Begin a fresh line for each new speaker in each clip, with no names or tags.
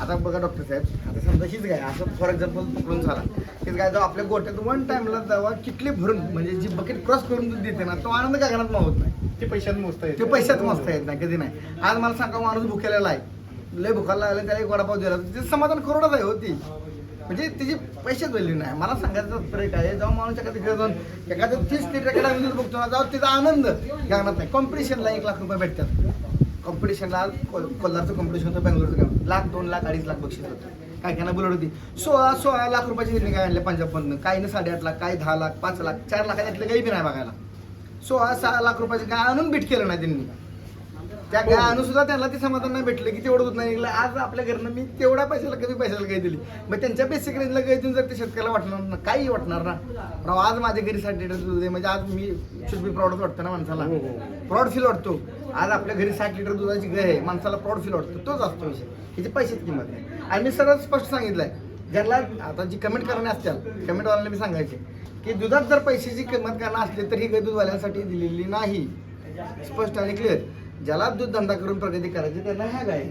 आता बघा डॉक्टर साहेब आता समजा हीच गाय असं फॉर एक्झाम्पल पकडून झाला. हीच गाय जेव्हा आपल्या गोट्यात वन टाइमला जेव्हा किटली भरून म्हणजे जी बकेट क्रॉस करून दूध देते ना तो आनंद गगनात मावत नाही.
ते पैशात मोजता येते
ते पैशात मस्त येत नाही कधी नाही. आज मला सांगा माणूस भुकेलेला आहे. लय भुकायला लागला त्याला एक वडापाव दिला. ते समाधान करोडच आहे होती म्हणजे त्याची पैशात व्हॅल्यू नाही. मला सांगायचं तात्पर्य काय आहे, जेव्हा माणूस एखाद्या घरी जाऊन एखाद्या तीस लिटर दूध बघतो ना जेव्हा त्याचा आनंद गगनात नाही. कॉम्पिटिशनला एक लाख रुपये भेटतात. कॉम्पिटिशनला कोल्हारचं कॉम्पिटिशन होतं बेंगलोरचं काम लाख दोन लाख अडीच लाख बक्षीस होतं. काय काय बुलट होती सोळा सोळा लाख रुपयाची निर्णय काय आणले पंजाबमधनं? काही ना साडेआठ लाख काही दहा लाख पाच लाख चार लाखाच्यातलं काही बी नाही बघायला. सोळा सहा लाख रुपयाचे काय आणून बीट केलं नाही त्यांनी. त्या
हो.
आणून सुद्धा त्यांना ते समाधान नाही भेटलं की तेवढं दूध नाही. निघलं आज आपल्या घरनं मी तेवढ्या पैशाला कमी पैशाला गाय दिली. मग त्यांच्या बेसिक रेंजला गाय देऊन जर ते शेतकऱ्याला वाटणार ना काही वाटणार ना. राव आज माझ्या घरी साठ लिटर दूध आहे म्हणजे आज मी शुड बी प्राऊड वाटतं ना माणसाला.
हो, हो.
फील वाटतो. आज आपल्या घरी साठ लिटर दुधाची गाय आहे माणसाला प्राऊड फील वाटतो. तोच असतो विषय. ह्याची पैशाची किंमत नाही. आणि मी सरळ स्पष्ट सांगितलंय. ज्यांना आता जी कमेंट करणे असतील कमेंटवाल्यांना मी सांगायचे की दुधात जर पैशाची किंमत करणार असली तर ही गाय दूधवाल्यांसाठी दिलेली नाही. स्पष्ट आणि क्लिअर ज्याला दूध धंदा करून प्रगती करायची त्यांना ह्या गाय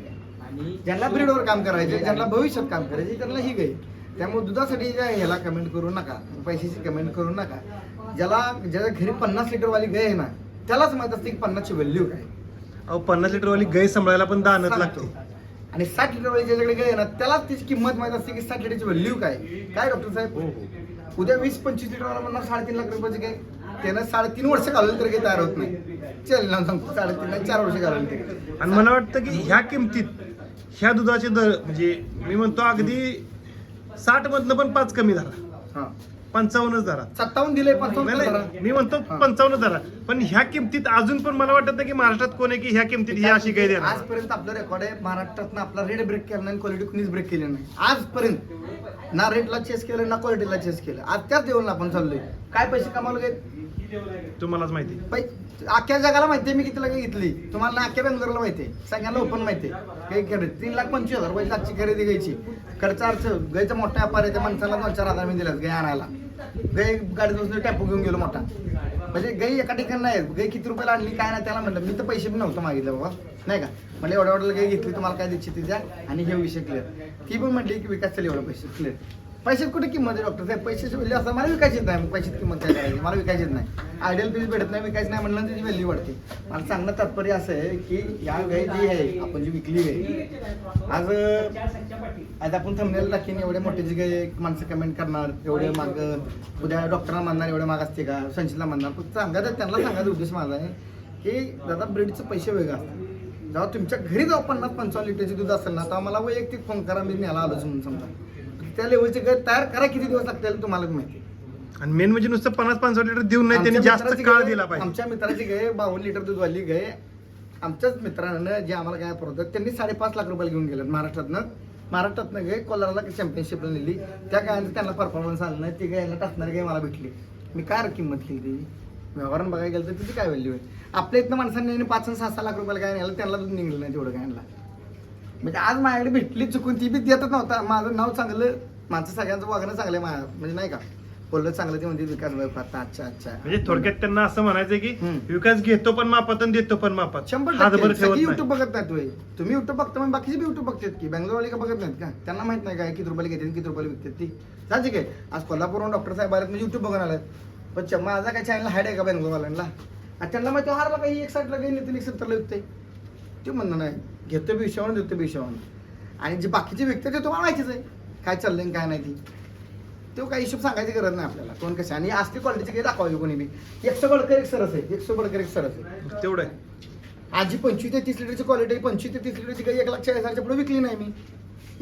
आणि ज्यांना ब्रीडवर काम करायचे ज्यांना भविष्यात काम करायचे त्यांना ही गाय त्यामुळे दुधासाठी ज्या ह्याला कमेंट करू नका. पैशाची कमेंट करू नका. ज्याला ज्याच्या घरी पन्नास लिटरवाली गाय आहे ना त्यालाच माहीत असते की पन्नासची व्हॅल्यू काय.
अहो पन्नास लिटर वाली गाय सांभाळायला पण दानच
सांगतो.
लागते.
आणि साठ लिटरवाली ज्याच्याकडे गाय आहे ना त्यालाच त्याची किंमत माहीत असते की साठ लिटरची व्हॅल्यू काय. काय डॉक्टर
हो,
साहेब उद्या वीस पंचवीस लिटरवाला म्हणणार साडेतीन लाख रुपयाची गाय. त्यानं साडेतीन वर्ष घालवली तरी काही तयार होत नाही. चल ना सांगतो. साडेतीन नाही चार वर्ष घालवली तरी
आणि मला वाटतं की ह्या किमतीत ह्या दुधाचे दर म्हणजे मी म्हणतो अगदी साठ मधनं पण पाच कमी झाला.
हा.
पंचावन्नच धरा
सत्तावन्न दिले
नाही,
पंचावन्न
नाही. मी म्हणतो
हा.
पंचावन्न धरा पण ह्या किमतीत अजून पण मला वाटत नाही की महाराष्ट्रात कोण आहे की ह्या किमतीत ही अशी गाय देणार.
आजपर्यंत आपलं रेकॉर्ड आहे महाराष्ट्रात आपला रेट ब्रेक केला नाही क्वालिटी कुणीच ब्रेक केली नाही. आजपर्यंत. ना रेटला चेस केलं ना क्वालिटीला चेस केलं. आज त्याच लेवलला आपण चाललोय. काय पैसे कमावले काय
तुम्हालाच माहिती.
अख्ख्या जगाला माहिती आहे मी किती लाख घेतली. तुम्हाला ना अख्ख्या बेंगलोरला माहिती आहे. सगळ्यांना ओपन माहिती आहे. काही खरेदी तीन लाख पंचवीस हजार रुपये लाखची खरेदी घ्यायची. खर्च अर्थ गायचा मोठा व्यापार आहे त्या माणसाला दोन चार हजार मी दिल्यात गाय आणायला. गाय गाडीत बसून टॅपो घेऊन गेलो मोठा. म्हणजे गाई एका ठिकाणी नाही गाई किती रुपयाला आणली काय नाही त्याला म्हणलं मी तर पैसे पण नव्हतं मागितलं बाबा. नाही का? म्हणजे एवढ्या एवढ्या गाई घेतली तुम्हाला काय द्यायची ती द्या आणि हे विषय क्लिअर ती पण म्हटली की विकास चल एवढं पैसे क्लिअर पैशात कुठे किंमत आहे डॉक्टर साहेब? पैशाची व्हॅल्यू असं मला विकायचीच नाही. मग पैशात किंमत काय करायची? मला विकायचीच नाही. आयडियल पीस भेटत नाही विकायचं नाही म्हणलं त्याची व्हॅल्यू वाढते. मला सांगणं तात्पर्य असं आहे की या गाई जी आहे आपण जी विकली आहे आज आज आपण थांबलेलं टाकीन एवढे मोठे जे काही माणसं कमेंट करणार एवढे माग उद्या डॉक्टरला म्हणणार एवढे माग असते का? संचितला म्हणणार सांगा तर त्यांना सांगायचा उद्देश माझा आहे की दादा ब्रेडचं पैसे वेगळं असतात. जेव्हा तुमच्या घरी जाऊ पन्नास पंचावन्न लिटरचे दूध असेल ना तेव्हा मला वैयक्तिक फोन करा मी न्यायला आलोच म्हणून समजा. त्या लेवलचे गाय तयार करा किती दिवस लागतील तुम्हाला माहिती
आणि मेन म्हणजे नुसतं पन्नास पंचावन्न लिटर देऊन नाही त्यांनी
आमच्या
जास्त
मित्राची
काळ
गाय-
दिला पाहिजे.
आमच्या मित्राची गाय बावन्न लिटर दूध वाली गाय आमच्याच मित्रानं जे आम्हाला काय पुरवतात त्यांनी साडेपाच लाख रुपयाला घेऊन गेलं महाराष्ट्रातनं. महाराष्ट्रातनं गाय कोलाराला चॅम्पियनशिपला नेली. त्या गायचं त्यांना परफॉर्मन्स आला नाही ती गायला टाकणारी गाय मला भेटली. मी काय किंमत केली त्याची व्यवहारानं बघायला गेलं तर तिची काय व्हॅल्यू आहे? आपल्या इथनं माणसांनी पाच आणि सहा सहा लाख रुपयाला काय नेलं त्यांना दूध निघलं नाही तेवढं गायला. म्हणजे आज माझ्याकडे भेटली चुकून ती बी देतच नव्हता. माझं नाव चांगलं माझं सगळ्यांचं वागणं चांगलं आहे माझ्या म्हणजे नाही का? बोललं चांगलं ते म्हणते विकास भाई पाहता अच्छा अच्छा
म्हणजे थोडक्यात त्यांना असं म्हणायचं की. विकास घेतो पण मापात आणि देतो पण मापात.
शंभर
हातभर ठेवत नाही.
युट्यूब बघत नाहीत होय. तुम्ही युट्यूब बघता मग बाकीचे बी युट्यूब बघतात की बेंगलोरवाले का बघत नाहीत का? त्यांना माहीत नाही काय किती रुपयाला घेतात किती रुपयाला विकतात ती. साहजिक आहे आज कोल्हापूरहून डॉक्टर साहेब आले म्हणजे युट्यूब बघून आलाय पण च- माझा काय चॅनल हाईड आहे का बेंगलोरवाल्यांना? आणि त्यांना माहिती हारला काही एक साठला काही नाही एक सत्तरला विकते ते म्हणणं नाही. घेतो बी विषयावर देतो बी विषयावर आणि जे बाकीचे विकते ते तुम्हाला माहितीच आहे. काय चाललंय काय नाही ती. तो काही हिशोब सांगायची गरज नाही आपल्याला. कोण कसे आणि असली क्वालिटीची काही दाखवावी कोणी बी. एकशे बडकर एक सरस आहे. एकशे बडकर एक सरस आहे.
तेवढं आहे.
आजी पंचवीस ते तीस लिटरची क्वालिटी पंचवीस ते तीस लिटरची काही एक लाख चाळीस हजारच्या पुढे विकली नाही मी.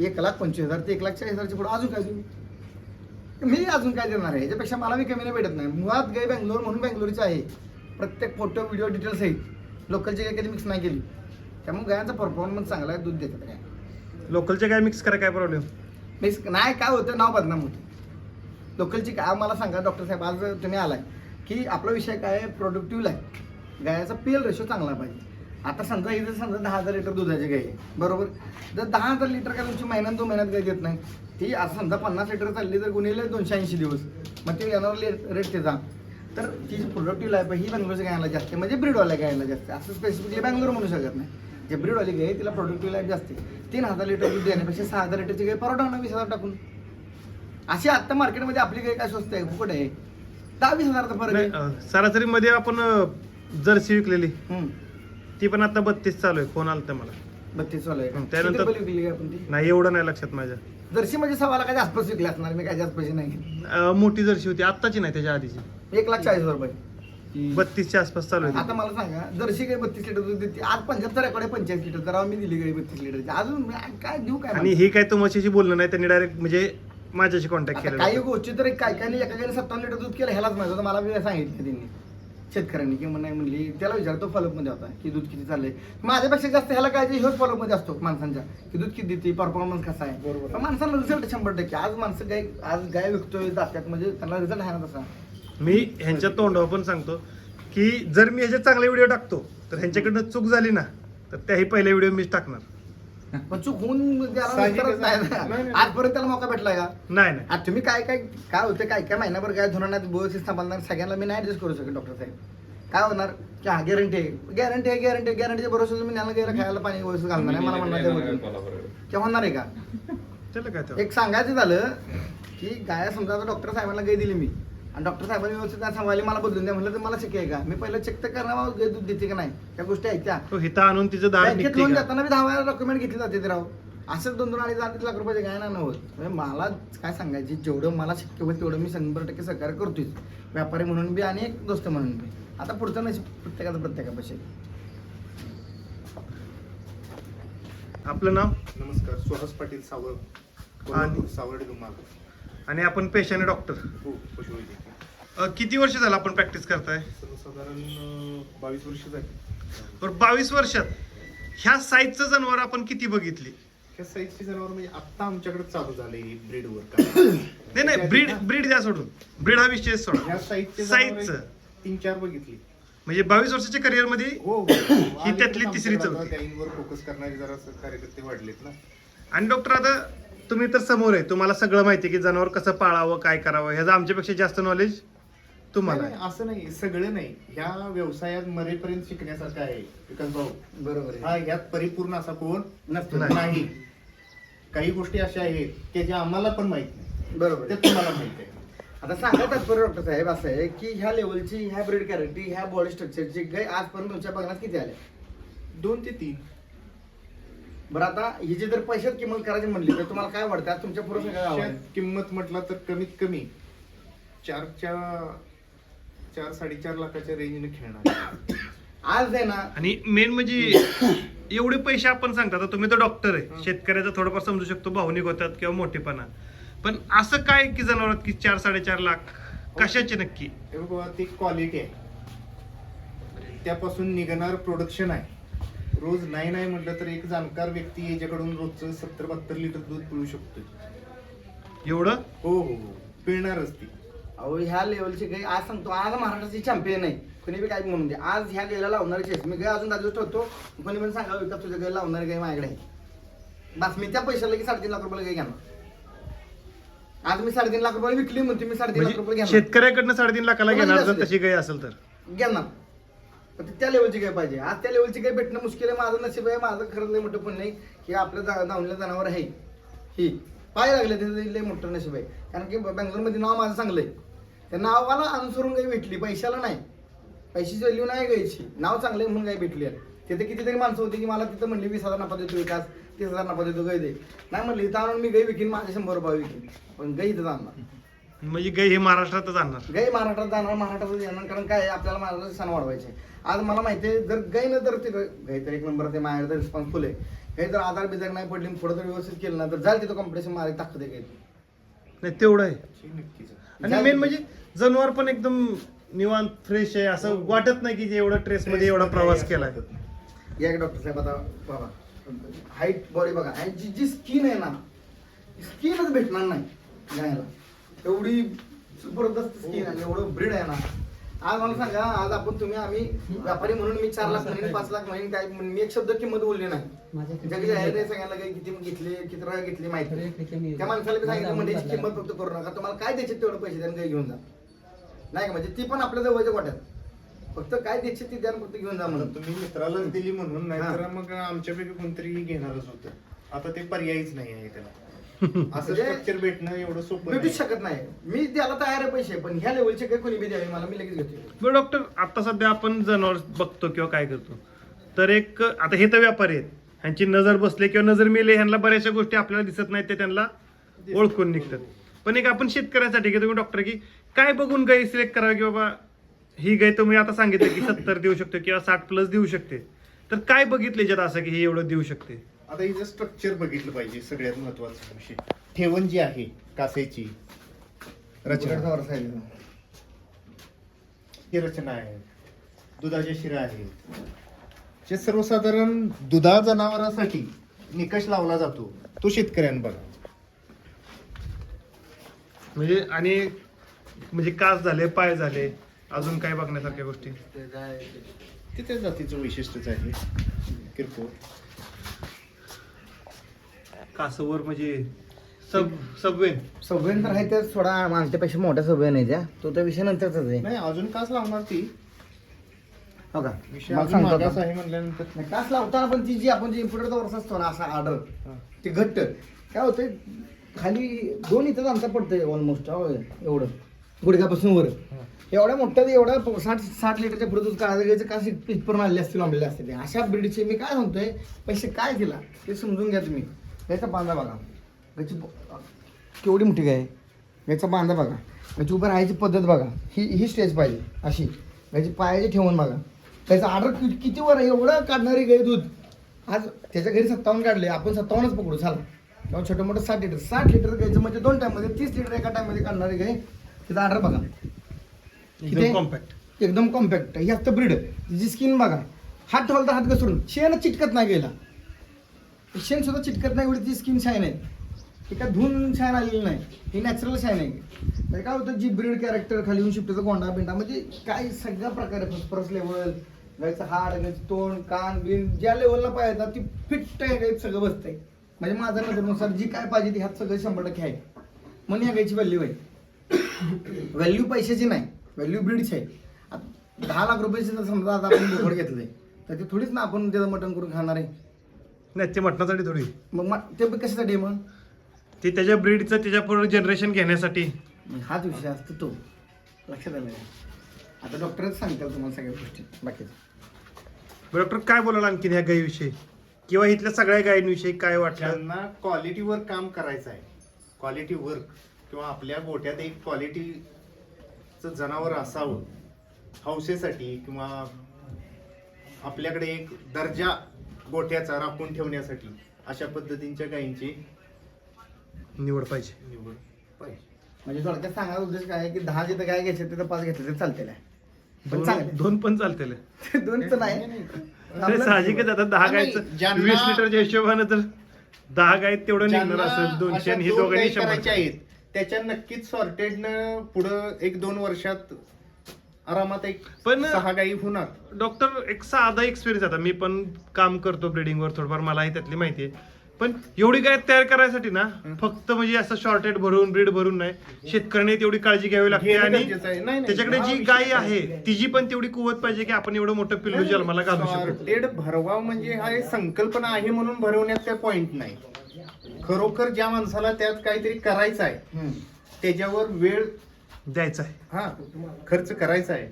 एक लाख पंचवीस हजार ते एक लाख चाळीस हजारच्या पुढे अजून काय देऊ मी अजून काय देणार आहे? याच्यापेक्षा मला मी कमी नाही भेटत नाही. मुळात गाय बेंगलोर म्हणून बेंगलोरची आहे. प्रत्येक फोटो व्हिडिओ डिटेल्स आहेत लोकलची काही कधी मिक्स नाही केली. त्यामुळे गायांचा परफॉर्मन्स चांगला आहे दूध देतात काय?
लोकलचे काय मिक्स करा काय प्रॉब्लेम
मिक्स नाही काय होतं नाव बदनाम होतं. लोकलची काय मला सांगा डॉक्टर साहेब आज तुम्ही आलाय की आपला विषय काय आहे? प्रोडक्टिव्ह आहे गायाचा पीएल रेशो चांगला पाहिजे. आता समजा इथं समजा दहा हजार लिटर दुधाची गाय आहे बरोबर? जर दहा हजार लिटर काय तुमची महिन्यात दोन महिन्यात गाय देत नाही ती आज समजा पन्नास लिटर चालली तर गुन्हेले दोनशे ऐंशी दिवस. मग ते येणार रेट त्याचा तर ती प्रोडक्टिव्ह लाईफ ही बँगलोरच्या गायला जास्त आहे म्हणजे ब्रीडवाल्या गायला जास्त. असं स्पेसिफिकली बँगलोर म्हणू शकत नाही. जे ब्रीडवाली गाय तिला प्रोडक्टिव्ह लाईफ जास्त. तीन हजार लिटर दूध देण्यापेक्षा सहा हजार लिटरची गाय परवडा ना वीस हजार टाकून. अशी आता मार्केटमध्ये आपली गाय काय स्वस्त आहे? फुकट आहे. दहा वीस हजारचा फरक आहे.
अं, सरासरीमध्ये आपण जर्सी विकलेली. ती पण आता बत्तीस चालू आहे फोन आला तर मला.
बत्तीस वाला आहे.
त्यानंतर- नाही एवढं नाही लक्षात माझ्या.
जर्सी म्हणजे सव्वाला काय जास्त विकली असणार? मी काय जास्त पैसे नाही
मोठी जर्सी होती आत्ताची नाही त्याच्या आधीची.
एक लाख चाळीस हजार रुपये.
बत्तीसच्या आसपास चालू आहे
आता मला सांगा जर्सी गाय बत्तीस लिटर दूध देते? आज पंच्याहत्तर एकडे पंच्याऐंशी लिटर तर मी दिली गाय बत्तीस लिटरची. अजून मी काय देऊ काय
आणि हे काय तुमच्याशी बोललं नाही त्यांनी डायरेक्ट म्हणजे माझ्याशी कॉन्टॅक्ट
आता
केला
काही गोष्टी तर काय काय एका गायने सत्तावन्न लिटर दूध केलं ह्यालाच माहिती होतं. मला बी सांगितलं त्यांनी. शेतकऱ्यांनी की नाही म्हणली. त्याला विचारतो फॉलोअपमध्ये होता की दूध किती चाललंय. माझ्यापेक्षा जास्त ह्याला काय ह्योच फॉलोअपमध्ये असतो माणसांच्या की दूध किती देते परफॉर्मन्स कसा आहे.
बरोबर.
पण माणसाला रिझल्ट शंभर टक्के. आज माणसं गाय आज गाय विकतोय जात्यात म्हणजे त्यांना रिझल्ट आहे ना तसा.
मी ह्यांच्या तोंडावर पण सांगतो की जर मी ह्याचे चांगले व्हिडिओ टाकतो तर ह्यांच्याकडनं चूक झाली ना तर त्याही पहिले व्हिडिओ मीच टाकणार
पण चूक होऊन त्याला
साहजिकच
विचारत नाही
आहे. नाही,
ना.
नाही.
आजपर्यंत त्याला मौका भेटलाय का
नाही नाही
आता तुम्ही काय काय काय होतं काय काय महिनाभर काय धोरणात व्यवस्थित सांभाळणार सगळ्यांना मी नाही ऍडजस्ट करू शकत डॉक्टर साहेब काय होणार की हा गॅरंटी आहे गॅरंटी आहे गॅरंटी गॅरंटीच्या भरोसा तुम्ही त्याला गेला खायला पाणी व्यवस्थित घालणार नाही मला म्हणणार ते. किंवा होणार आहे का
त्याला काय?
एक सांगायचं झालं की गाया समजा आता डॉक्टर साहेबांना गाय दिली मी आणि डॉक्टर साहेबांनी व्यवस्थित नाही सांभाळली मला बदलून द्या. म्हणलं तर मला शक्य आहे का? मी पहिलं चेक तर करणार बाबा गाय दूध देते का नाही? त्या गोष्टी आहेत त्या.
तो हिता आणून तिचं
बँकेत
निघते
लोन
का?
देताना बी दहा वेळा डॉक्युमेंट घेतले जाते ते राव. असंच दोन दोन अडीच अडीच लाख रुपयाचे काय नाही होत. म्हणजे मला काय सांगायचे? जेवढं मला शक्य होईल तेवढं मी शंभर टक्के सहकार्य करतोय. व्यापारी म्हणून बी आणि एक दोस्त म्हणून बी. आता पुढचं नशीब प्रत्येकाचं प्रत्येकापाशी
आपलं नाव?
नमस्कार सुहास पाटील सावळ कोल्हापूर सावर्डे तुम्हाला
आणि आपण पेशाने डॉक्टर
हो पशुवैद्यकीय
किती वर्ष झालं आपण प्रॅक्टिस करताय?
सर्वसाधारण अं, बावीस वर्ष झाली.
बरं बावीस वर्षात. ह्या साईजचं जनावर आपण किती बघितली?
ह्या साईजची जनावर म्हणजे आत्ता आमच्याकडे चालू झाले ब्रीडवर का?
नाही नाही ब्रीड ब्रीड द्या सोडून. ब्रीड हा विषय
ह्या
सोडा
साईजचे. तीन चार बघितली.
म्हणजे बावीस वर्षाच्या करिअरमध्ये
हो हो.
त्यातली
आमच्याकडे
तिसरी
आता
चौथी.
फोकस करणारे जरा कार्यकर्ते वाढलेत ना.
आणि डॉक्टर आता तुम्ही तर समोर आहे. तुम्हाला सगळं माहिती आहे की जनावर कसं पाळावं काय करावं. ह्याचं आमच्यापेक्षा जास्त नॉलेज तुम्हाला
नाही,
आहे.
नाही, असं नाही. सगळं नाही. ह्या व्यवसायात मरेपर्यंत शिकण्यासारखं आहे विकास भाऊ.
बरोबर
हा ह्यात परिपूर्ण असा कोण
नसतो.
नाही.
नाही. काही गोष्टी अशा आहेत की ज्या आम्हाला पण माहीत नाही.
बरोबर
ते. तुम्हाला माहीत आहे.
आता सांगा तात्पर्य डॉक्टर साहेब असं आहे की ह्या लेवलची ह्या ब्रीड कॅरेक्टी ह्या बॉडी स्ट्रक्चरची गाय आजपर्यंत तुमच्या बघण्यात किती आल्या?
दोन ते तीन.
बरं आता हिची जर पैशात किंमत करायची म्हणली तर तुम्हाला काय वाटतं? आज
तुमच्यापुढे किंमत म्हटलं तर कमीत कमी चारच्या चार साडेचार लाखाच्या रेंजने खेळणार.
आज आहे ना
आणि मेन म्हणजे एवढे पैसे आपण सांगता आता तुम्ही तर डॉक्टर आहे.
हं.
शेतकऱ्याचं थोडंफार समजू शकतो भावनिक होतात किंवा मोठेपणा. पण असं काय की जनावरात की चार साडेचार लाख कशाचे नक्की?
हे बघा ती क्वालिटी आहे. त्यापासून निघणार प्रोडक्शन आहे. रोज नाही नाही म्हटलं तर एक जाणकार व्यक्ती याच्याकडून रोजचं सत्तर बहात्तर लिटर दूध पिळू शकतो
एवढं?
हो हो हो. पिळणारच ती.
अहो ह्या लेवलची गाय आज सांगतो आज महाराष्ट्राची चॅम्पियन आहे. कोणी बी काय म्हणून दे. आज ह्या गायला लावणारी चेस मी गाय अजून दाजूच ठेवतो. कोणी पण सांगा विकत तुझ्या गाय लावणारी गाय माझ्याकडे? आहे बस मी त्या पैशाला की साडेतीन लाख रुपयाला गाय घेणार आज मी साडेतीन लाख रुपयाला विकली म्हणते मी साडेतीन लाख रुपये
म्हणजे
घेणार
शेतकऱ्याकडनं साडेतीन लाखाला घेणार जर तशी काही असेल तर.
घेणार. पण त्या लेवलची काय पाहिजे? आज त्या लेवलची काही भेटणं मुश्किल आहे? माझं नशीब आहे माझं खरंच लय मोठं पण नाही की आपल्या जा- दावणीला जनावर आहे. ही. पाय लागले त्याचं लय मोठं नशीब आहे. कारण की बँगलोरमध्ये नाव माझं चांगलं आहे त्या नावाला अनुसरून काही भेटली पैशाला नाही. पैशाची व्हॅल्यू नाही घ्यायची. नाव चांगलं आहे म्हणून गाय भेटली आहे. तिथे कितीतरी माणसं होती की मला तिथं म्हणली वीस हजार नफा देतो विकास तीस हजार नफा देतो गई दे नाही म्हणली इथं आणून मी गई विकीन माझे शंभर रुपये विकीन. पण गई इथं जाणार.
म्हणजे गाय हे महाराष्ट्रातच आणणार.
गाय महाराष्ट्रात जाणार महाराष्ट्रात येणार कारण काय आहे, आपल्याला महाराष्ट्राचे सण वाढवायचे आज मला माहिती आहे जर गाय न तर ते गाय तर एक नंबर ते माझ्याकडे रिस्पॉन्सिबल आहे. गाय जर आधार बिजार नाही पडली पुढे जर व्यवस्थित केलं ना तर जाईल तिथं कॉम्पिटिशन मारायला ताकद आहे गाय
नाही तेवढं आहे.
नक्कीच.
आणि मेन म्हणजे जनावर पण एकदम निवांत फ्रेश आहे असं वाटत नाही की जे एवढं ट्रेस मध्ये एवढा प्रवास केलाय.
या डॉक्टर साहेब आता बाबा हाईट बॉडी बघा. आणि जी जी स्किन आहे ना स्किनच भेटणार नाही गायला. एवढी जबरदस्त स्किन आहे एवढं ब्रीड आहे ना. आज मला सांगा आज आपण तुम्ही आम्ही व्यापारी म्हणून मी चार लाख म्हणून पाच लाख म्हणून काय म्हणून मी एक शब्द किंमत बोलली नाही. जगी आहे सगळ्यांना काही किती घेतली किती वेळा घेतली माहिती. त्या माणसाला सांगितलं म्हणजे किंमत फक्त करू नका तुम्हाला काय द्यायचे तेवढे पैसे त्यांनी काही घेऊन जा. नाही का म्हणजे ती पण आपल्या जवळच्या वाट्यात फक्त काय द्यायचे ते द्या आणि फक्त घेऊन जा म्हणून.
तुम्ही मित्रालाच दिली म्हणून नाही. तर मग आमच्यापैकी कोणतरी घेणारच होतं. आता ते पर्यायच नाही आहे त्याला. असं
म्हणजे
स्ट्रक्चर भेटणं एवढं सोपं
भेटूच. शकत नाही. मी द्यायला तयार आहे पैसे पण ह्या लेवलचे काही कोणी बी द्यावे मला मी लगेच घेतो.
बरं डॉक्टर आता सध्या आपण जनावर बघतो किंवा काय करतो. तर एक आता हे तर व्यापारी आहेत. ह्यांची नजर बसले किंवा नजर मेले ह्यांना बऱ्याचशा गोष्टी आपल्याला दिसत नाहीत ते त्यांना ओळखून निघतात. पण एक आपण शेतकऱ्यासाठी की तुम्ही डॉक्टर की काय बघून गाई सिलेक्ट करावी की बाबा ही गाय तुम्ही आता सांगितलं की सत्तर देऊ शकते किंवा साठ प्लस देऊ शकते. तर काय बघितले ज्यात असं की हे एवढं देऊ शकते?
आता हिचं स्ट्रक्चर बघितलं पाहिजे सगळ्यात महत्त्वाचा विषय. ठेवण जी आहे कासेची रचना. ही रचना आहे. दुधाच्या शिरा आहेत. जे सर्वसाधारण दुधा जनावरांसाठी निकष लावला जातो तो शेतकऱ्यांना बघा
म्हणजे आणि म्हणजे कास झाले पाय झाले अजून काय बघण्यासारख्या गोष्टी?
ते त्या जातीचं वैशिष्ट्यच आहे. किरकोळ.
कासवर म्हणजे सब सबवेन.
सव्वेन तर आहे ते थोडा आमच्यापेक्षा मोठ्या सव्वेन आहे त्या. तो त्या विषय नंतरच आहे.
नाही अजून कास लावणार ती?
हो का?
विषय
मला
अजून
सांगतो
मागास
आता.
आहे म्हणल्यानंतर.
नाही, कास लावताना पण ती जी आपण जी इम्पोर्टरचा वर्ष असतो ना असा ऑर्डर
हा.
ते घट्ट. काय होतंय खाली दोन इथं अंतर पडतंय ऑलमोस्ट एवढं. गुडघ्यापासून वर. एवढ्या मोठ्या एवढ्या प- साठ साठ लिटरच्या पुढे दूध काढायचं घ्यायचं का इथपर्यंत आणले असतील आंबलेले असते ते अशा ब्रीडचे मी काय सांगतोय पैसे काय दिला ते समजून घ्या तुम्ही. याचा बांधा बघा. याची केवढी मोठी गाय आहे. याचा बांधा बघा. याची उभं राहायची पद्धत बघा. ही ही स्टेज पाहिजे. अशी. याची पायाची ठेवून बघा. त्याचा ऑर्डर किती वर आहे? एवढं काढणारी गाय दूध. आज त्याच्या घरी सत्तावन्न काढले. आपण सत्तावन्नच पकडू. चाल. तेव्हा छोटं मोठं साठ लिटर साठ लिटर घ्यायचं म्हणजे दोन टाइममध्ये तीस लिटर एका टाइममध्ये काढणारी गाय तिचा ऑर्डर बघा. किती?
कॉम्पॅक्ट
एकदम कॉम्पॅक्ट ही असतं ब्रीड तिची स्किन बघा. हात ठेवला तर हात घसरून. शेण चिटकत नाही गेला शेण सुद्धा चिटकत नाही एवढी ती स्किन शाईन आहे. ती काय धुवून शाईन आलेली नाही. ही नॅचरल शाईन आहे. म्हणजे काय होतं जी ब्रीड कॅरेक्टर खाली येऊन शिफ्टचा गोंडा बिंडा म्हणजे काय सगळ्या प्रकारे फॉस्फरस लेवल गायचं हाड गायचं तोंड कान बिन ज्या लेवलला पाहिजे ना ती फिट आहे गायत सगळं बसतंय. म्हणजे माझ्या नजरेनुसार जी काय पाहिजे ती ह्यात सगळं शंभर टक्के आहे. म्हणून या गायची व्हॅल्यू आहे. व्हॅल्यू पैशाची नाही व्हॅल्यू ब्रीडची आहे. आता दहा लाख रुपयाची जर समजा आता आपण बोकड घेतलंय तर ते थोडीच ना आपण त्याचं मटण करून खाणार आहे.
नाही ते मटणासाठी थोडी.
मग मा- ते बी कशासाठी आहे मग?
ते त्याच्या ब्रीडचं त्याच्या पुढे जनरेशन घेण्यासाठी.
मग हाच विषय असतो तो. लक्षात आलं का? आता डॉक्टरच सांगतात तुम्हाला सगळ्या गोष्टी बाकीचं.
डॉक्टर काय बोलाल आणखीन ह्या गायीविषयी किंवा इथल्या सगळ्या गायींविषयी काय वाटलं?
ज्यांना क्वालिटीवर काम करायचं आहे क्वालिटी वर्क किंवा आपल्या गोट्यात एक क्वालिटीचं जनावर असावं हौसेसाठी किंवा आपल्याकडे एक दर्जा गोट्याचा राखून ठेवण्यासाठी अशा पद्धतींच्या गायींची
निवड पाहिजे.
निवड पाहिजे.
म्हणजे थोडक्यात सांगायचा उद्देश काय आहे की दहा जिथं काय घ्यायचे तिथं पाच घेतले तर चालतील पण
दोन
चांगले.
दोन पण चालतील
दोन तर नाही
अरे
आपलं-
साहजिकच आता दहा
नाही,
गायचं
ज्यांना-
वीस लिटरच्या हिशोबानं तर दहा गाय तेवढं निघणार
ज्यांना
असेल दोनशे
अशा
आणि ही
दोन
दोघांनी शंभर.
आहेत त्याच्या नक्कीच सॉर्टेडनं पुढं एक दोन वर्षात आरामात एक
पण-
सहा गायी होणार.
डॉक्टर एक साधा एक्सपिरियन्स आता. मी पण काम करतो ब्रिडिंगवर थोडंफार मलाही त्यातली माहिती आहे. पण एवढी गाय तयार करायसाठी ना फक्त म्हणजे असं शॉर्टेड भरून ब्रीड भरून नाही. शेतकऱ्याने तेवढी काळजी घ्यावी लागते आणि त्याच्याकडे जी गाय. आहे तिची पण तेवढी कुवत पाहिजे की आपण एवढं मोठं पिल्लू जन्माला घालू शकतो
सॉर्टेड भरवाव म्हणजे हा एक संकल्पना आहे म्हणून भरवण्यात काय पॉइंट नाही. खरोखर ज्या माणसाला त्यात काहीतरी करायचं आहे. त्याच्यावर वेळ
द्यायचं आहे.
हा खर्च करायचा आहे.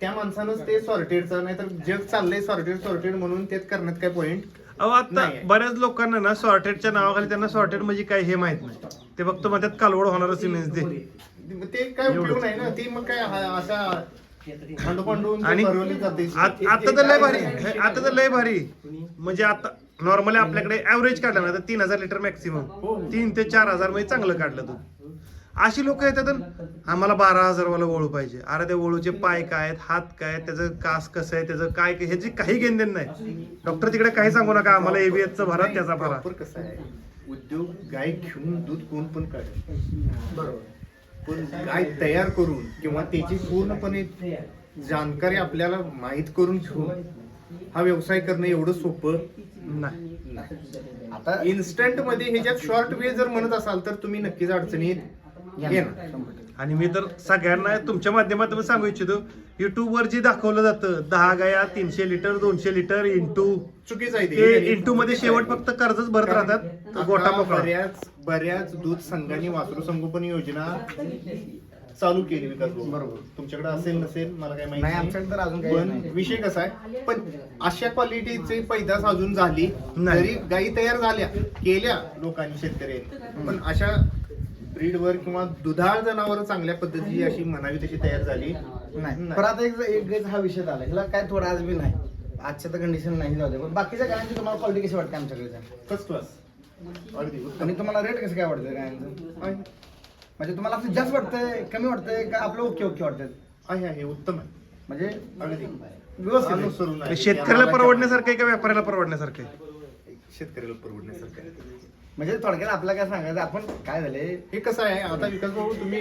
त्या माणसानंच ते सॉर्टेडचं नाहीतर जग चाललंय सॉर्टेड सॉर्टेड म्हणून त्यात करण्यात काय पॉइंट
अहो आता
नाही.
बऱ्याच लोकांना ना सॉर्टेडच्या नावाखाली त्यांना सॉर्टेड म्हणजे काय हे माहीत नाही. ते फक्त म्हणतात कालवड होणार सिमेंट दे.
ते काय उपयोग. नाही ना ती मग काय हा- असा
आणि
भरवली जाते.
आत- आता तर लय भारी. हे- आता तर लय भारी. म्हणजे आता नॉर्मली आपल्याकडे ऍव्हरेज काढलं ना तर तीन हजार लिटर मॅक्सिमम तीन ते चार हजारमध्ये चांगलं काढलं तू. अशी लोक येतात आणि आम्हाला बारा हजार वाला वळू पाहिजे. अरे त्या वळूचे पाय काय आहेत हात काय आहेत, त्याचं कास कसं आहे त्याचं काय काय- ह्याची काही घेणदेण नाही. डॉक्टर तिकडे काही सांगू नका आम्हाला एबीएस चा भरा त्याचा भरा.
कसं आहे? उद्योग गाय घेऊन दूध कोण पण काढेल.
बरोबर.
पण गाय तयार करून किंवा त्याची पूर्णपणे जाणकारी आपल्याला माहीत करून घेऊन हा व्यवसाय करणं एवढं सोपं
नाही.
आता
इन्स्टंटमध्ये ह्याच्यात शॉर्ट वे जर म्हणत असाल तर तुम्ही नक्कीच अडचणीत
आणि मी तर सगळ्यांना तुमच्या माध्यमातून सांगू इच्छितो युट्यूबवर जे दाखवलं जातं दहा गाया तीनशे लिटर दोनशे लिटर इंटू
चुकीचं आहे
ते.
ते
इंटू मध्ये शेवट फक्त कर्जच भरत राहतात गोटा
आता
मोकळा.
बऱ्याच बऱ्याच दूध संघांनी वासरू संगोपन योजना चालू केली विकास.
बरोबर.
तुमच्याकडे असेल नसेल मला काही माहिती
नाही आमच्याकडे तर अजून काही
पण
नाही.
विषय कसा आहे पण अशा क्वालिटीचे पैदास अजून झाली
नाही.
तरी गायी तयार झाल्या केल्या लोकांनी शेतकऱ्यांनी पण अशा ब्रीडवर किंवा दुधाळ जनावर चांगल्या पद्धतीची अशी म्हणावी तशी तयार झाली.
नाही.
नाही.
पण आता एक एक गैस हा विषय झाला. ह्याला काय थोडा आज बी नाही. आजच्या तर कंडिशन नाही दे. पण बाकीच्या गायांची तुम्हाला क्वालिटी कशी वाटते आमच्याकडे
फर्स्ट क्लास अगदी
आणि तुम्हाला रेट कसं काय वाटतं गायांचं म्हणजे तुम्हाला असं जास्त वाटतंय कमी वाटतंय का आपलं ओके ओके वाटतंय?
आहे, आहे. उत्तम आहे.
म्हणजे
अगदी.
व्यवस्थित.
शेतकऱ्याला परवडण्यासारखं आहे का व्यापाऱ्याला परवडण्यासारखं आहे?
शेतकऱ्याला परवडण्यासारखं आहे.
म्हणजे थोडक्यात आपल्याला काय सांगायचं आपण काय झाले
हे कसं आहे आता विकास भाऊ तुम्ही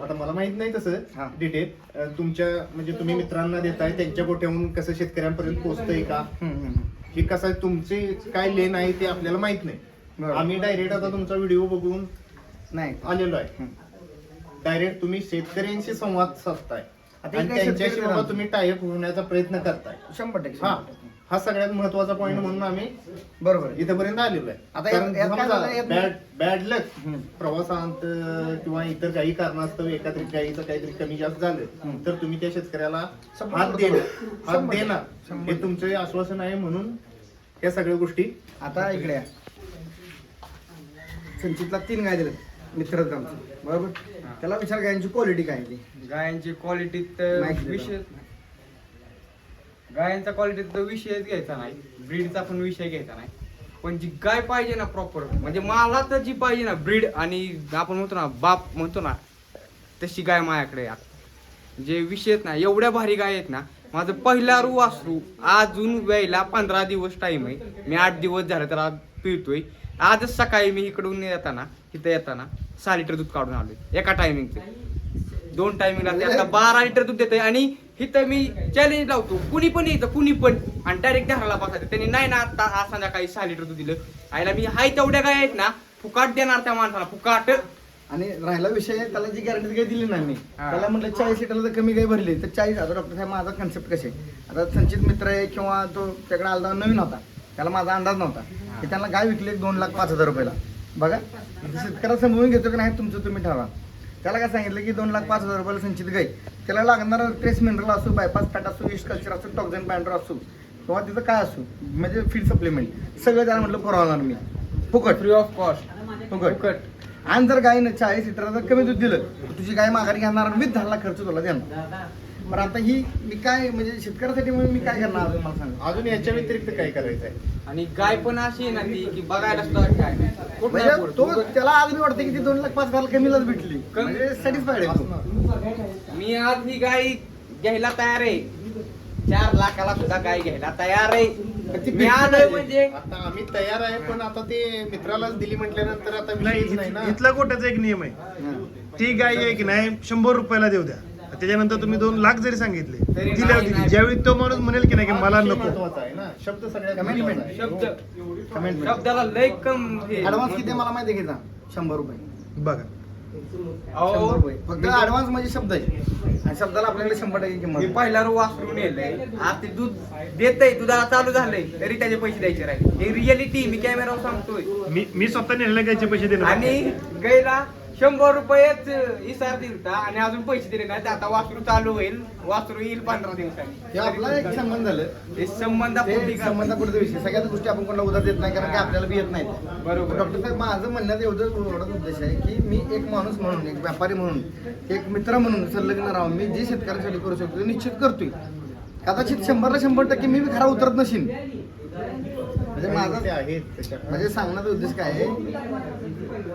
आता मला माहीत नाही
हा.
तसं डिटेल तुमच्या म्हणजे तुम्ही मित्रांना देताय त्यांच्या गोट्याहून कसं शेतकऱ्यांपर्यंत पोहोचतंय का हे कसं आहे तुमचे काय लेन आहे ते आपल्याला माहीत नाही
बरोबर.
आम्ही डायरेक्ट आता तुमचा व्हिडिओ बघून
नाही
आलेलो आहे. डायरेक्ट तुम्ही शेतकऱ्यांशी संवाद साधताय
आता
आणि त्यांच्याशी बाबा. तुम्ही टायअप होण्याचा प्रयत्न करताय
शंभर टक्के
हा
शंभर टक्के.
हा सगळ्यात महत्त्वाचा पॉईंट म्हणून आम्ही
बरोबर.
इथपर्यंत आलेलो आहे
आता यात- यात काय झालं, यात-
बॅड बॅड लक
हम्म.
प्रवासांत किंवा इतर काही कारणास्तव एखाद्या गाईचं काहीतरी कमी जास्त झालं. तर तुम्ही त्या शेतकऱ्याला
शंभर
हात
टक्के.
देणार हात
शंभर.
देणार हे तुमचे आश्वासन आहे म्हणून या सगळ्या गोष्टी
आता इकडे या. संचितला तीन गाय दिलेत मित्र आमचे बरोबर त्याला विचार गायांची क्वालिटी काय आहे ती
गायांची
माहिती दे
विषय गायांचा क्वालिटीचा विषयच घ्यायचा नाही. ब्रीडचा पण विषय घ्यायचा नाही. पण जी गाय पाहिजे ना प्रॉपर म्हणजे मला तर जी पाहिजे ना ब्रीड आणि आपण म्हणतो ना बाप म्हणतो ना तशी गाय माझ्याकडे जे विषयच ना एवढ्या भारी गाय आहेत ना माझं पहिला रू वासरू अजून वेळेला पंधरा दिवस टाइम आहे. मी आठ दिवस झाले तर आज पिळतोय. आजच सकाळी मी इकडून येताना इथं येताना सहा लिटर दूध काढून आलोय. एका टायमिंगचे दोन टायमिंगला आता बारा लिटर दूध देते आणि इथं मी चॅलेंज लावतो. कुणी पण येतं कुणी पण. आणि डायरेक्ट घराला बसायचं. त्यांनी नाही ना आता आज संध्याकाळी सहा लिटर दूध दिलं. आईला मी हाय तेवढ्या काय आहेत ना फुकाट देणार त्या माणसाला फुकाट.
आणि राहिला विषय त्याला जी गॅरंटी काही दिली नाही मी. त्याला म्हटलं चाळीस लिटरला जर कमी काही भरली तर चाळीस आता डॉक्टर साहेब माझा कन्सेप्ट कसे आता संचित मित्र आहे किंवा तो त्याकडे आलता नवीन होता. त्याला माझा अंदाज नव्हता. की त्यांना गाय विकली दोन लाख पाच हजार रुपयाला. बघा शेतकऱ्याला समजून घेतो की नाही तुमचं तुम्ही ठरवा. त्याला काय सांगितलं की दोन लाख पाच हजार रुपयाला संचित गाय त्याला लागणारा ट्रेस मिनरल असो बायपास फॅट असो इस्ट कल्चर असो टॉक्झन पॅन्डर असो किंवा तिथं काय असो म्हणजे फीड सप्लिमेंट सगळं त्याला म्हटलं पुरवणार मी फुकट.
फ्री ऑफ कॉस्ट
फुकट.
फुकट.
आणि जर गायनं चाळीस लिटर जर कमी दूध दिलं तर तुझी गाय माघारी घेणार आणि विथ दहा खर्च तुला देणार पण आता ही मी काय म्हणजे शेतकऱ्यासाठी म्हणून मी काय करणार अजून मला सांगा
अजून याच्या व्यतिरिक्त काय करायचं आहे
आणि गाय पण अशी आहे ना ती की बघायला सुद्धा काय नाही. कुठं नाही
म्हणजे तो. त्याला आज मी वाटतं की ती दोन लाख पाच हजार कमीलाच भेटली
कमी.
म्हणजे सॅटिस्फाईड आहे तो.
मी आज ही गाय घ्यायला तयार आहे चार लाखाला सुद्धा गाय घ्यायला तयार आहे
ती
मी आलोय म्हणजे
आता आम्ही तयार आहे पण आता ते मित्रालाच दिली म्हटल्यानंतर आता
नाही
विषयच नाही ना
इत- इथला गोट्याचा एक नियम आहे
हा.
ती गाय आहे की नाही शंभर रुपयाला देऊ द्या त्याच्यानंतर तुम्ही दोन लाख जरी सांगितले
तरी
दिल्या
नाही,
दिली
नाही.
ज्यावेळी तो माणूस म्हणेल की नाही की मला
विषय
नको
महत्त्वाचा आहे ना शब्द सगळ्यात
Commitment.
महत्त्वाचा आहे.
शब्द. शब्दाला लय कम हे.
ऍडव्हान्स किती आहे मला माहिती आहे घेता शंभर रुपये
बघा
शंभर रुपये. फक्त ऍडव्हान्स म्हणजे शब्द आहे. आणि शब्दाला आपल्याकडे शंभर टक्के किंमत
मी
आहे.
पहिला रो वासरून नेलंय आज ते दूध देतय दुधाला चालू झालंय. तरी त्याचे पैसे द्यायचे राहील हे रिअलिटी मी कॅमेरावर सांगतोय.
मी मी स्वतः नेलेल्या गायचे पैसे देणार.
आणि गैला शंभर रुपयेच इसार दिलता आणि अजून पैसे दिले नाही आता वासरू चालू होईल. वासरू येईल पंधरा
हे
दिवसांनी
आपला एक संबंध झालं.
हे संबंध
ते संबंधापुढचा विषय. सगळ्याच गोष्टी आपण कोणाला उधार देत नाही कारण की आपल्याला बी येत नाही
बरोबर.
डॉक्टर साहेब माझं म्हणण्यात एवढं एवढाच उद्देश आहे की मी एक माणूस म्हणून एक व्यापारी म्हणून एक मित्र म्हणून संलग्न राहून मी जे शेतकऱ्यांसाठी करू शकतो ते निश्चित करतोय. कदाचित शंभरला शंभर टक्के मी खरा उतरत नशीन. म्हणजे माझा. म्हणजे सांगण्याचा उद्देश काय आहे?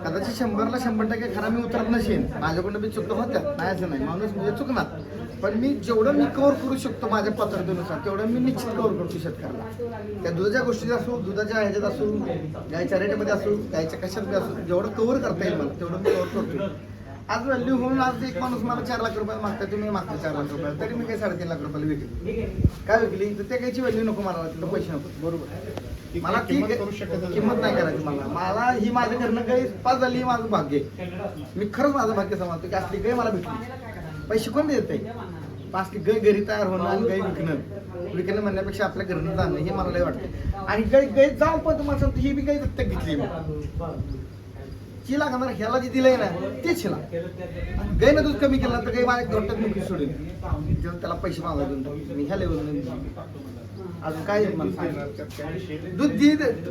कदाचित शंभरला शंभर टक्के खरा मी उतरत नसेन. माझ्याकडून बी चुका होत्या नाही असं नाही. माणूस म्हणजे चुकणार. पण मी जेवढं मी कव्हर करू शकतो माझ्या पात्रतेनुसार तेवढं मी निश्चित कव्हर करतो शेतकऱ्याला. त्या दुधाच्या गोष्टीत असो दुधाच्या ह्याच्यात असो गायच्या रेटमध्ये असो गायच्या कशात बी असो जेवढं कव्हर करता येईल मला तेवढं मी कव्हर करतो आज व्हॅल्यू होऊन आज एक माणूस मला चार लाख रुपये मागता तुम्ही मागता चार लाख रुपये तरी मी काही साडेतीन लाख रुपयाला विकली. काय विकली? तर त्या काहीची व्हॅल्यू नको मला तिथं पैसे नको. बरोबर. मला ती
किंमत नाही.
किंमत नाही करायची मला. मला ही माझ्या घरनं गाई पास झाली ही माझं भाग्य. आहे. मी खरंच माझं भाग्य समजतो की असली गाय मला भेटली. पैसे कोण देत पाच की गाय घरी तयार होणं आणि गाय विकणं. विकणं म्हणण्यापेक्षा आपल्या घरनं जाणं हे मला लय वाटतं. आणि गाय गाय जाऊन पण तुम्हाला सांगतो ही बी गाय दत्तक घेतली चिला लागणार ह्याला जे दिलंय ना ते चिला. गाय दूध कमी केलं तर गाय माझ्या घरटात मुठी सोडेल जेव्हा त्याला पैसे मागायचे मी ह्या लेवल अजून काय. दूध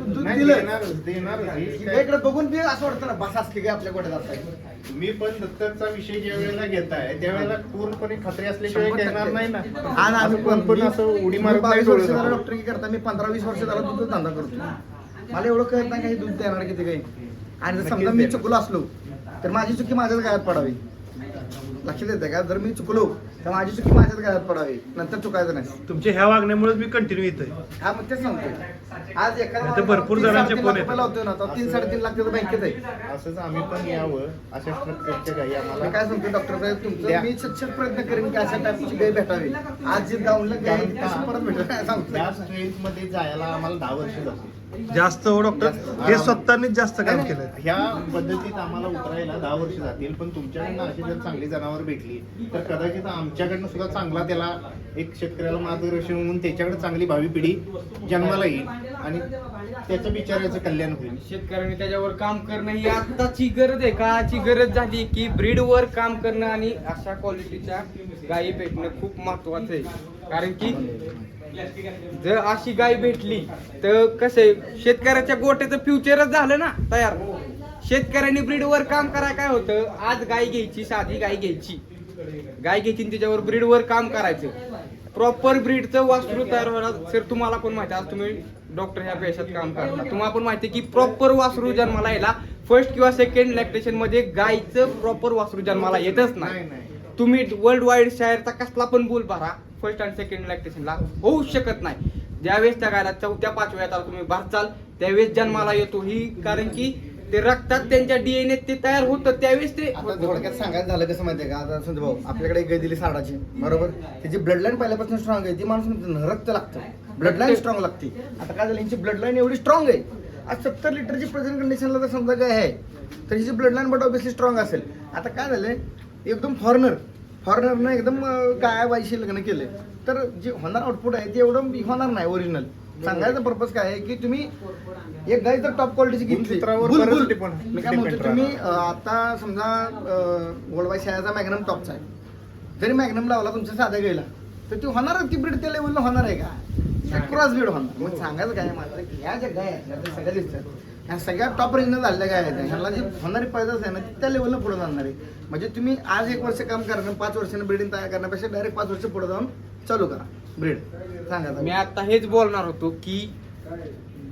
दूध दिलं. इकडे बघून बी असं वाटतं ना बस असली काय आपल्या गोट्यात असताय
तुम्ही पण दत्तकचा विषय ज्या वेळेला घेताय त्यावेळेला पूर्णपणे खात्री असल्याशिवाय घेणार. नाही ना.
आम्ही
कोण? पण असं उडी मारत नाही
बावीस वर्ष झालं. डॉक्टर की करता. मी पंधरा वीस वर्ष झाला दूध धंदा करतो मला एवढं कळत नाही काही दूध देणार किती काही. आणि जर समजा मी. चुकलो असलो तर माझी चुकी माझ्याच गायात पडावी. लक्षात येते का? जर मी चुकलो तर माझी चुकी माझ्याच गायात पडावी. नंतर चुकायचं नाही.
तुमच्या ह्या वागण्यामुळेच मी कंटिन्यू येतोय
हा मग तेच सांगतोय. आज
तर भरपूर
तीन
जणांचे
साडेतीन
फोन
लाख
येतात.
ना तर तीन साडेतीन लाख त्याचं बँकेत आहे.
असंच आम्ही पण यावं अशा स्ट्रक्चरच्या काही
मी
आम्हाला
काय सांगतो डॉक्टर साहेब तुमचं
द्या.
मी सच्चर प्रयत्न करेन की अशा टाईपची गाय भेटावी. आज जे डाऊनला गाय तशी परत भेटेल काय सांगतो
स्ट्रेंथमध्ये जायला आम्हाला दहा वर्ष जातील
जास्त हो डॉक्टर हे स्वतःनीच जास्त काम केलं
ह्या पद्धतीत आम्हाला उतरायला दहा वर्ष जातील पण तुमच्याकडनं अशी जर चांगली जनावर भेटली तर कदाचित आमच्याकडनं सुद्धा चांगला त्याला एक शेतकऱ्याला मार्गदर्शन म्हणून त्याच्याकडे चांगली भावी पिढी जन्माला येईल आणि त्याचं बिचारायचं कल्याण होईल.
शेतकऱ्यांनी त्याच्यावर काम करणं ही आत्ताची गरज आहे. काळाची गरज झाली की ब्रीडवर काम करणं आणि अशा क्वालिटीच्या गायी भेटणं खूप महत्वाचं आहे. कारण की जर अशी गाय भेटली तर कसं शेतकऱ्याच्या गोट्याचं फ्युचरच झालं ना तयार. शेतकऱ्यांनी ब्रीडवर काम करायला काय होतं आज गाय घ्यायची साधी गाय घ्यायची. गाय घ्यायची त्याच्यावर ब्रीडवर काम करायचं. प्रॉपर ब्रीडचं वासरू तयार होणार. सर तुम्हाला पण माहिती आज तुम्ही डॉक्टर ह्या पेशात काम करता तुम्हाला पण माहिती की प्रॉपर वासरू जन्माला यायला फर्स्ट किंवा सेकंड लॅक्टेशनमध्ये गायचं प्रॉपर वासरू जन्माला येतच
नाही.
तुम्ही वर्ल्ड वाईड शायरचा कसला पण बोल भरा. फर्स्ट आणि सेकंड लॅक्टेशनला होऊ शकत नाही. ज्यावेळेस त्या गायला चौथ्या पाचव्या येतात तुम्ही भरचाल त्यावेळेस जन्माला येतो ही कारण की ते रक्तात त्यांच्या डीएनए ते तयार होतं त्यावेळेस ते
आता थोडक्यात सांगायचं झालं कसं माहितीये का? आता संजय भाऊ आपल्याकडे एक गाय दिली साडाची बरोबर? त्याची ब्लड लाईन पहिल्यापासून स्ट्रॉंग आहे ती माणूस रक्त लागतं. ब्लड लाईन स्ट्रॉंग लागते. आता काय झालं यांची ब्लड लाईन एवढी स्ट्रॉंग आहे. आज सत्तर लिटरची प्रेझेंट कंडिशनला तर समजा काय आहे तर हिची blood line but obviously strong असेल. आता काय झालंय एकदम फॉरनर फॉरनरनं एकदम गाया बाईशी लग्न केले. तर जे होणार आउटपुट आहे ते एवढं होणार नाही ओरिजिनल सांगायचा पर्पज काय आहे की तुम्ही एक गाय जर टॉप क्वालिटीची घेतली. मी काय म्हणतो तुम्ही आता समजा गोल्डबाई शाळेचा मॅग्नम टॉपचा आहे. जरी मॅग्नम लावला तुमच्या साध्या गायला तर ती होणार ती ब्रीड त्या लेवलला होणार आहे का? क्रॉस ब्रीड होणार. मग सांगायचं काय की ह्या ज्या गाय आहेत सगळ्या दिसतात ह्या सगळ्या टॉप रेंजनं झालेल्या गाय आहेत ह्याला जी होणारी पैदास आहे ना ती त्या लेवलला पुढे जाणार आहे. म्हणजे तुम्ही आज एक वर्ष काम करणं पाच वर्षानं ब्रीडिंग तयार करण्यापेक्षा डायरेक्ट पाच वर्ष पुढे जाऊन चालू करा. ब्रीड सांगा.
मी आता हेच बोलणार होतो की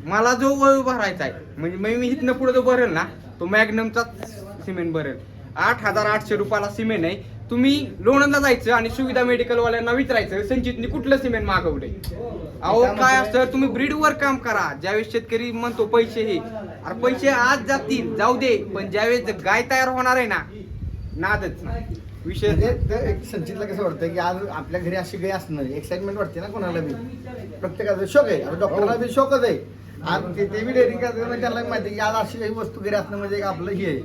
मला जो वळू भरायचा आहे म्हणजे मी इथनं पुढे जो भरेल ना तो मॅग्नमचा सिमेंट भरेल. आठ हजार आठशे रुपयाला सिमेंट आहे. तुम्ही लोणंदला जायचं आणि सुविधा मेडिकल वाल्यांना विचारायचं संचितनी कुठलं सिमेंट मागवलंय? अहो काय असतं तुम्ही ब्रीडवर काम करा. ज्यावेळेस शेतकरी म्हणतो पैसे हे. अरे पैसे आज जातील जाऊ दे. पण ज्यावेळेस गाय तयार होणार आहे ना नादच नाही. विषय
म्हणजे ते एक संचितला कसं वाटतं की आज आपल्या घरी अशी गाय असणार एक्साइटमेंट वाटते ना कोणाला बी? प्रत्येकाचा शोक आहे. आता डॉक्टरला बी शोकच आहे. आज ते ते बी डेअरिंग करतात म्हणजे त्यांना माहिती आहे की आज अशी काही वस्तू घरी असणं म्हणजे एक आपलं हे आहे.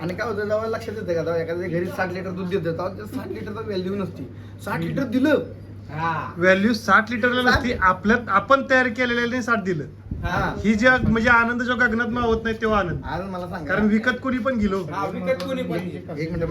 आणि काय होतं जेव्हा लक्षात येतं का जेव्हा एखाद्या घरी साठ लिटर दूध देतं तेव्हा साठ लिटरचा व्हॅल्यू नसती. साठ लिटर दिलं.
हा.
व्हॅल्यू साठ लिटरला नसती. आपल्यात आपण तयार केलेल्याने साठ दिलं.
हा.
ही जी म्हणजे आनंद जो गगनात मावत नाही तेव्हा आनंद.
आज मला सांगा.
कारण विकत कोणी पण गेलो.
हा, विकत कोणी पण
एक मिनिट.